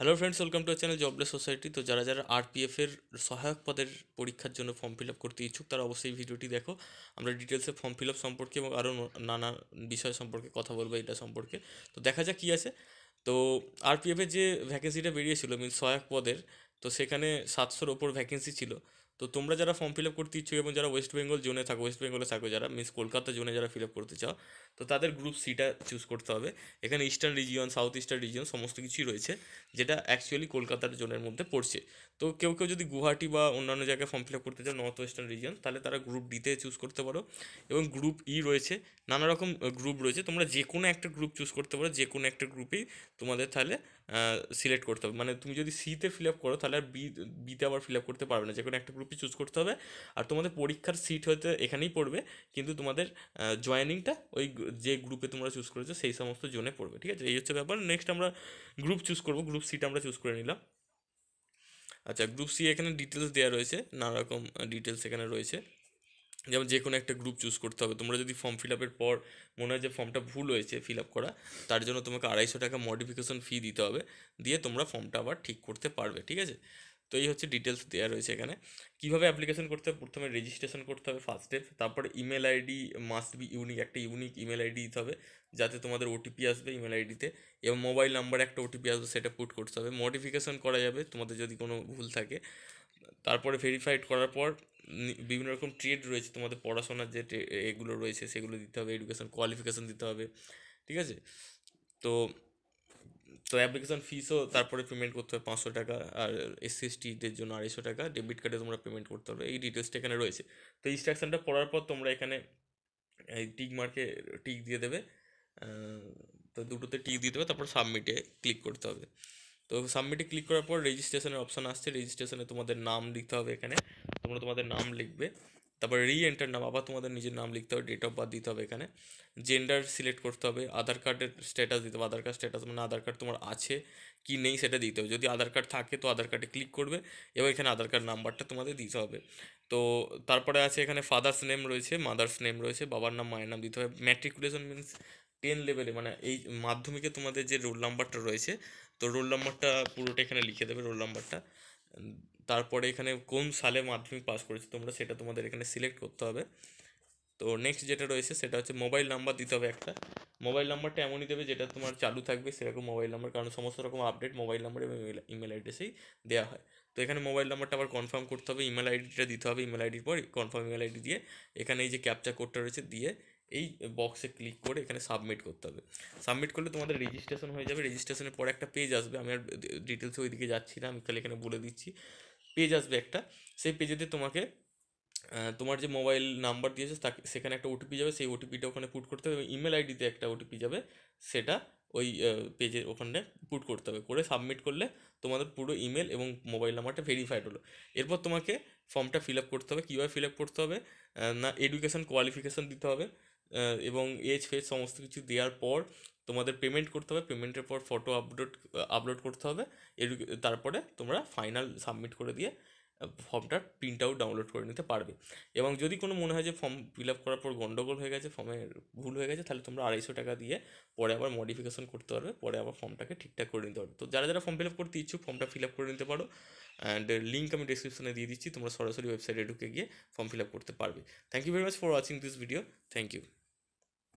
Hello friends welcome to channel jobless society তো যারা যারা আরপিএফের সহায়ক পদের পরীক্ষার জন্য ফর্ম ফিল আপ করতে ইচ্ছুক, তারা অবশ্যই ভিডিওটি দেখো। আমরা ডিটেলসে ফর্ম ফিল আপ সম্পর্কে এবং আরও নানা বিষয় সম্পর্কে কথা বলব এটা সম্পর্কে। তো দেখা যাক কী আছে। তো আরপিএফের যে ভ্যাকেন্সিটা বেরিয়েছিল মিন সহায়ক পদের, তো সেখানে সাতশোর ওপর ভ্যাকেন্সি ছিল। তো তোমরা যারা ফর্ম ফিল আপ করতে ইচ্ছুক এবং যারা ওয়েস্ট বেঙ্গল জোনে থাকো ওয়েস্ট বেঙ্গলে থাকো, যারা মিস কলকাতা জোনে যারা ফিল আপ করতে চাও, তো তাদের গ্রুপ সিটা চুজ করতে হবে। এখানে eastern region south eastern region সমস্ত কিছুই রয়েছে, যেটা অ্যাকচুয়ালি কলকাতার জোনের মধ্যে পড়ছে। তো কেউ কেউ যদি গুয়াহাটি বা অন্যান্য জায়গায় ফর্ম ফিল আপ করতে চাও নর্থ ওয়েস্টার্ন রিজিয়ন তাহলে তারা গ্রুপ ডিতে চুজ করতে পারো। এবং গ্রুপ ই রয়েছে, নানা রকম গ্রুপ রয়েছে, তোমরা যে কোনো একটা গ্রুপ চুজ করতে পারো যে কোনো একটা গ্রুপেই তোমাদের তাহলে সিলেক্ট করতে হবে। মানে তুমি যদি সিতে ফিল আপ করো, তাহলে আর বি বিতে আবার ফিল আপ করতে পারবে না। যে কোনো একটা গ্রুপই চুজ করতে হবে। আর তোমাদের পরীক্ষার সিট হয়তো এখানেই পড়বে, কিন্তু তোমাদের জয়েনিংটা ওই যে গ্রুপে তোমরা চুজ করেছ, সেই সমস্ত জোনে পড়বে। ঠিক আছে? এই হচ্ছে ব্যাপার। নেক্সট আমরা গ্রুপ চুজ করব। গ্রুপ সিটা আমরা চুজ করে নিলাম। আচ্ছা গ্রুপ সি এখানে ডিটেলস দেওয়া রয়েছে। নানা রকম ডিটেলস এখানে রয়েছে। যেমন যে কোনো একটা গ্রুপ চুজ করতে হবে। তোমরা যদি ফর্ম ফিল আপের পর মনে হয় যে ফর্মটা ভুল হয়েছে ফিল আপ করা, তার জন্য তোমাকে আড়াইশো টাকা মডিফিকেশন ফি দিতে হবে। দিয়ে তোমরা ফর্মটা আবার ঠিক করতে পারবে, ঠিক আছে? তো এই হচ্ছে ডিটেলস দেওয়া রয়েছে এখানে। কীভাবে অ্যাপ্লিকেশন করতে হবে? প্রথমে রেজিস্ট্রেশন করতে হবে ফার্স্ট স্টেপ তারপরে email ID must be unique একটা ইউনিক ইমেল আইডি দিতে হবে, যাতে তোমাদের ওটিপি আসবে ইমেল আইডিতে এবং মোবাইল নাম্বার একটা ওটিপি আসবে, সেটা পুট করতে হবে। মডিফিকেশন করা যাবে, তোমাদের যদি কোনো ভুল থাকে। তারপরে ভেরিফাইড করার পর বিভিন্ন রকম ট্রেড রয়েছে, তোমাদের পড়াশোনার যে এগুলো রয়েছে, সেগুলো দিতে হবে এডুকেশন কোয়ালিফিকেশান দিতে হবে, ঠিক আছে? তো তো অ্যাপ্লিকেশান ফিসও তারপরে পেমেন্ট করতে হবে পাঁচশো টাকা, আর এসসি এসটিদের জন্য আড়াইশো টাকা ডেবিট কার্ডে তোমরা পেমেন্ট করতে হবে এই ডিটেলসটা এখানে রয়েছে। তো ইনস্ট্রাকশানটা পড়ার পর তোমরা এখানে, এই টিক মার্কে টিক দিয়ে দেবে তো দুটোতে টিক দিয়ে দেবে, তারপর সাবমিটে ক্লিক করতে হবে। তো সাবমিটে ক্লিক করার পর রেজিস্ট্রেশনের অপশান আসছে। রেজিস্ট্রেশনে তোমাদের নাম লিখতে হবে এখানে। তোমরা তোমাদের নাম লিখবে। তারপরে রি এন্টার নাম, আবার তোমাদের নিজের নাম লিখতে হবে ডেট অফ বার্থ দিতে হবে এখানে। জেন্ডার সিলেক্ট করতে হবে আধার কার্ডের স্ট্যাটাস দিতে হবে। আধার কার্ড স্ট্যাটাস মানে আধার কার্ড তোমার আছে কি নেই সেটা দিতে হবে। যদি আধার কার্ড থাকে তো আধার কার্ডে ক্লিক করবে, এবং এখানে আধার কার্ড নাম্বারটা তোমাদের দিতে হবে। তো তারপরে আছে এখানে ফাদার্স নেম রয়েছে মাদার্স নেম রয়েছে, বাবার নাম, মায়ের নাম দিতে হবে। ম্যাট্রিকুলেশন মিনস টেন লেভেলে মানে এই মাধ্যমিকে তোমাদের যে রোল নাম্বারটা রয়েছে, তো রোল নাম্বারটা পুরোটা এখানে লিখে দেবে রোল নাম্বারটা তারপরে এখানে কোন সালে মাধ্যমিক পাস করেছে তোমরা সেটা তোমাদের এখানে সিলেক্ট করতে হবে। তো নেক্সট যেটা রয়েছে সেটা হচ্ছে মোবাইল নাম্বার দিতে হবে একটা। মোবাইল নাম্বারটা এমনই দেবে যেটা তোমার চালু থাকবে সেরকম মোবাইল নাম্বার কারণ সমস্ত রকম আপডেট মোবাইল নাম্বার এবং ইমেল অ্যাড্রেসেই দেওয়া হয়। তো এখানে মোবাইল নাম্বারটা আবার কনফার্ম করতে হবে ইমেল আইডিটা দিতে হবে ইমেল আইডির পর কনফার্ম ইমেল আইডি দিয়ে। এখানে এই যে ক্যাপচা কোডটা রয়েছে দিয়ে এই বক্সে ক্লিক করে এখানে সাবমিট করতে হবে। সাবমিট করলে তোমাদের রেজিস্ট্রেশন হয়ে যাবে। রেজিস্ট্রেশনের পরে একটা পেজ আসবে। আমি আর ডিটেলসে ওইদিকে যাচ্ছি না, আমি খালি এখানে বলে দিচ্ছি। পেজ আসবে একটা। সেই পেজেতে তোমাকে তোমার যে মোবাইল নাম্বার দিয়েছে, তাকে সেখানে একটা ওটিপি যাবে। সেই ওটিপিটা ওখানে পুট করতে হবে। ইমেল আইডিতে একটা ওটিপি যাবে। সেটা ওই পেজে ওখানে পুট করতে হবে। করে সাবমিট করলে তোমাদের পুরো ইমেল এবং মোবাইল নাম্বারটা ভেরিফাইড হলো। এরপর তোমাকে ফর্মটা ফিল আপ করতে হবে। কীভাবে ফিল আপ করতে হবে? না এডুকেশান কোয়ালিফিকেশান দিতে হবে। এবং এজ ফেজ সমস্ত কিছু দেওয়ার পর তোমাদের পেমেন্ট করতে হবে। পেমেন্টের পর ফটো আপলোড আপলোড করতে হবে। এর, তারপরে তোমরা ফাইনাল সাবমিট করে দিয়ে ফর্মটা প্রিন্ট আউট ডাউনলোড করে নিতে পারবে। এবং যদি কোনো মনে হয় যে ফর্ম ফিল আপ করার পর গণ্ডগোল হয়ে গেছে ফর্মের ভুল হয়ে গেছে, তাহলে তোমরা আড়াইশো টাকা দিয়ে পরে আবার মডিফিকেশন করতে পারবে। পরে আবার ফর্মটাকে ঠিকঠাক করে নিতে পারবে। তো যারা যারা ফর্ম ফিল আপ করতে ইচ্ছুক ফর্মটা ফিল আপ করে নিতে পারো। অ্যান্ড লিঙ্ক আমি ডিসক্রিপশনে দিয়ে দিচ্ছি। তোমরা সরাসরি ওয়েবসাইটে ঢুকে গিয়ে ফর্ম ফিল আপ করতে পারবে। Thank you very much for watching this video thank you